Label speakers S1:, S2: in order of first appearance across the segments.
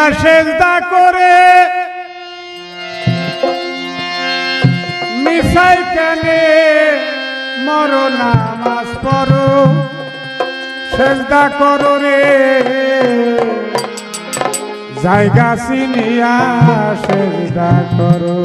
S1: জানিয়া সেজদা করে মিশাই কেনে মর নামাজ পড়ো, সেজদা করো রে। জায়গা সিনিয়া সেজদা করো।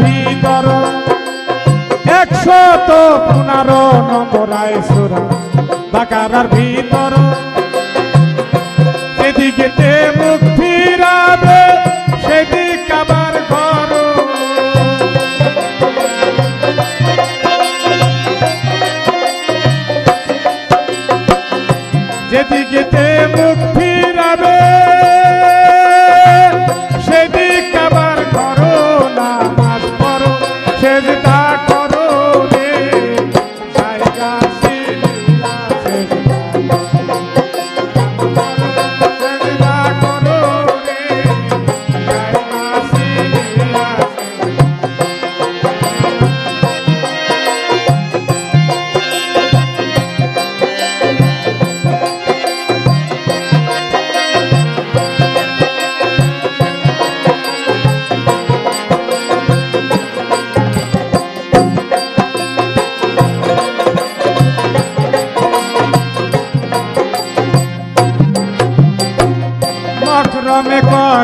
S1: ভিতর। একশো তো পনেরো নম্বর আয় সুরা বাকারার ভিতর। সেদিকেতে মুখ ফিরাবে। acaba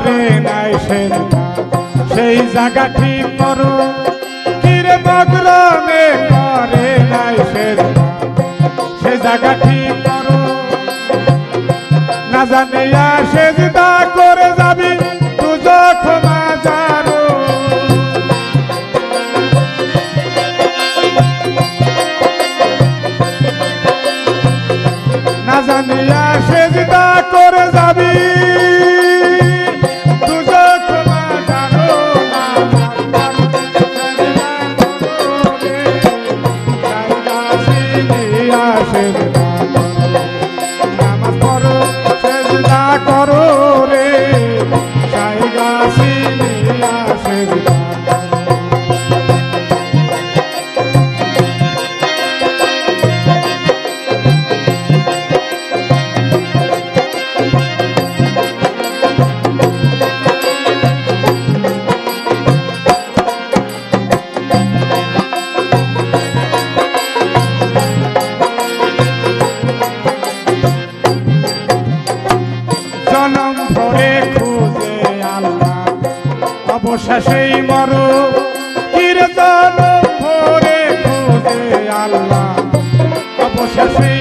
S1: মকরমে নাই সে সেই জায়গা ঠিক করো মকরমে করে নাই সে সে জায়গা ঠিক করো না জানে সেজদা করে যাবি তুজো মাজারো। না জানিয়া সেজদা করে যাবি অবশেষেই মরো কীর্তন ভরে খুঁজে আল্লাহ। অবশেষেই